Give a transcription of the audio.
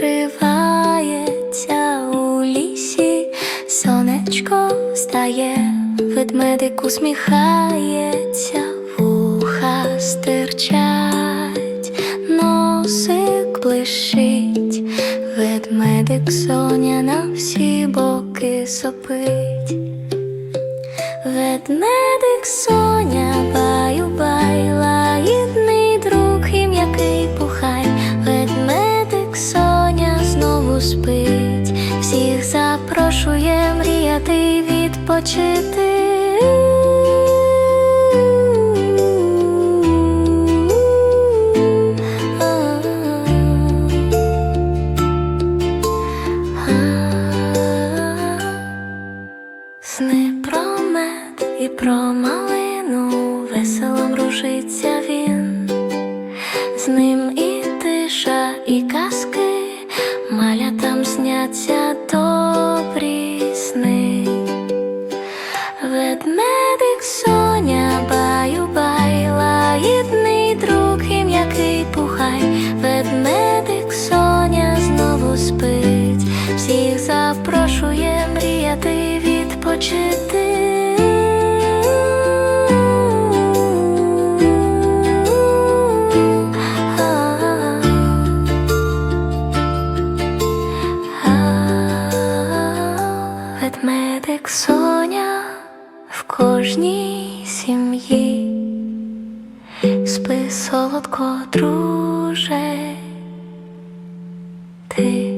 розкривається у лісі, сонечко стає, ведмедик усміхається, вуха стирчать, носик блищить, ведмедик соня на всі боки сопить, ведмедик соня. Запрошує мріяти відпочити. Сни про мед і про малину весело мружиться він, з ним і тиша, і казки, малятам сняться Ведмедик соня, баю бай, лагідний друг і м'який пухай, ведмедик соня знову спить, всіх запрошує мріяти відпочити. Ведмедик соня кожній сім'ї, спи солодко, друже, ти.